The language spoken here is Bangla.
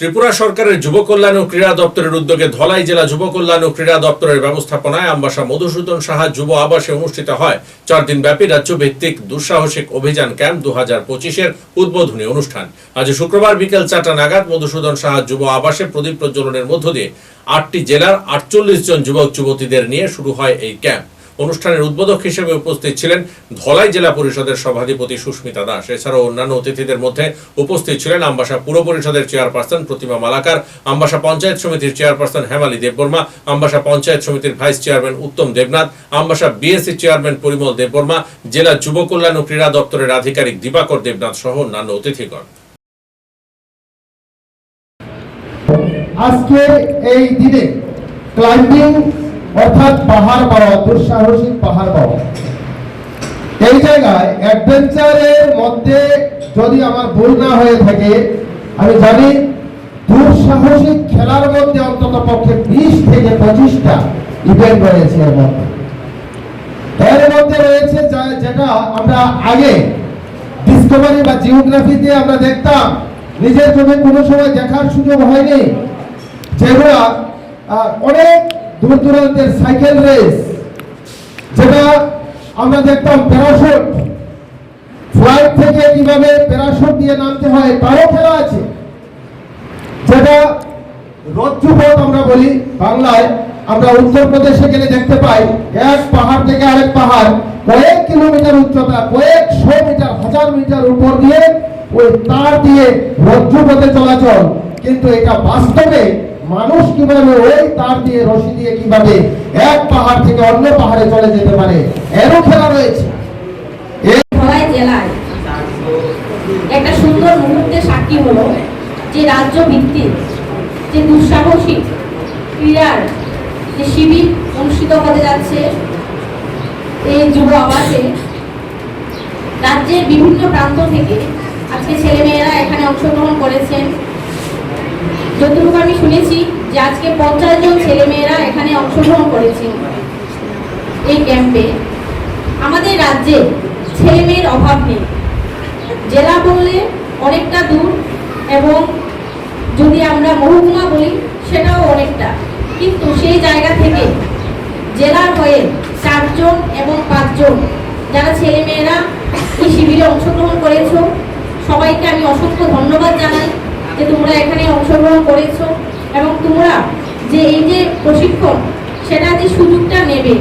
ত্রিপুরা সরকারের যুব কল্যাণ ও ক্রীড়া দপ্তরের উদ্যোগে ধলাই জেলা যুব কল্যাণ ও ক্রীড়া দপ্তরের ব্যবস্থাপনায় আমবাসা মধুসূদন সাহা যুব আবাসে অনুষ্ঠিত হয়। চার দিন ব্যাপী রাজ্য ভিত্তিক দুঃসাহসিক অভিযান ক্যাম্প দু হাজার পঁচিশের উদ্বোধনী অনুষ্ঠান। আজ শুক্রবার বিকেল চারটা নাগাদ মধুসূদন সাহা যুব আবাসে প্রদীপ প্রজ্বলনের মধ্য দিয়ে আটটি জেলার আটচল্লিশ জন যুবক যুবতীদের নিয়ে শুরু হয় এই ক্যাম্প। অনুষ্ঠানের উদ্বোধক হিসেবে উপস্থিত ছিলেন ধলাই জেলা পরিষদের সভাধিপতি সুস্মিতা দাস। এছাড়াও অন্যান্য অতিথিদের মধ্যে উপস্থিত ছিলেন আমবাসা পুর পরিষদের চেয়ারপারসন প্রতিমা মালাকার, আমবাসা পঞ্চায়েত সমিতির চেয়ারপারসন হেমালি দেববর্মা, আমবাসা পঞ্চায়েত সমিতির vice chairman Uttam Debnath, Ambassa BSC chairman Parimal Debbarma, জেলা যুব কল্যাণ ও ক্রীড়া দপ্তরের আধিকারিক দিবাকর দেবনাথ সহ অন্যান্য অতিথিগণ। আজকে এই দিনে ক্লাইম্বিং অর্থাৎ পাহাড় পাওয়া দুঃসাহসিক পাহাড় পাওয়া। এই জায়গায় অ্যাডভেঞ্চারের মধ্যে যদি আমার ভুল না হয়ে থাকে, আমি জানি দুঃসাহসিক খেলার মধ্যে অন্তত পক্ষে বিশ থেকে পঁচিশটা ইভেন্ট রয়েছে এর মধ্যে। এর মধ্যে রয়েছে যেটা আমরা আগে ডিসকভারি বা জিওগ্রাফিতে আমরা দেখতাম। নিজের চোখে কোনো সময় দেখার সুযোগ হয়নি। যেগুলা অনেক দূর দূরান্তের সাইকেল রেস, যেটা আমরা দেখতাম প্যারাশুট। ফ্লাইট থেকে কীভাবে প্যারাশুট দিয়ে নামতে হয় তারও খেলা আছে। যেটা রজ্জুপথ আমরা বলি বাংলায়, আমরা উত্তরপ্রদেশে গেলে দেখতে পাই, এক পাহাড় থেকে আরেক পাহাড়, কয়েক কিলোমিটার উচ্চতা কয়েকশো মিটার, হাজার মিটার উপর দিয়ে ওই তার দিয়ে রজ্জুপথে চলাচল। কিন্তু এটা বাস্তবে মানুষ কীভাবে ওই তার দিয়ে রশি দিয়ে কীভাবে এক পাহাড় থেকে অন্য পাহাড়ে চলে যেতে পারে? এরও খেলা রয়েছে। জেলায়। একটা সুন্দর মুহূর্তের সাক্ষী হলো যে রাজ্য ভিত্তিক যে দুঃসাহসিক ক্রীড়ার যে শিবির অনুষ্ঠিত হতে যাচ্ছে এই যুব আবাসে, রাজ্যের বিভিন্ন প্রান্ত থেকে আজকে ছেলেমেয়েরা এখানে অংশগ্রহণ করেছেন। যতটুকু আমি শুনেছি যে আজকে পঞ্চাশ জন ছেলেমেয়েরা এখানে অংশগ্রহণ করেছেন এই ক্যাম্পে আমাদের রাজ্যে ছেলেমেয়ের অভাব নেই। জেলা বললে অনেকটা দূর এবং যদি আমরা মহকুমা বলি, সেটাও অনেকটা। কিন্তু সেই জায়গা থেকে জেলার হয়ে চারজন এবং পাঁচজন যারা ছেলেমেয়েরা এই শিবিরে অংশগ্রহণ করেছ, সবাইকে আমি অসংখ্য ধন্যবাদ জানাই। যে তোমরা এখানে অংশগ্রহণ করেছ এবং তোমরা যে এই যে প্রশিক্ষণ, সেটা যে সুযোগটা নেবে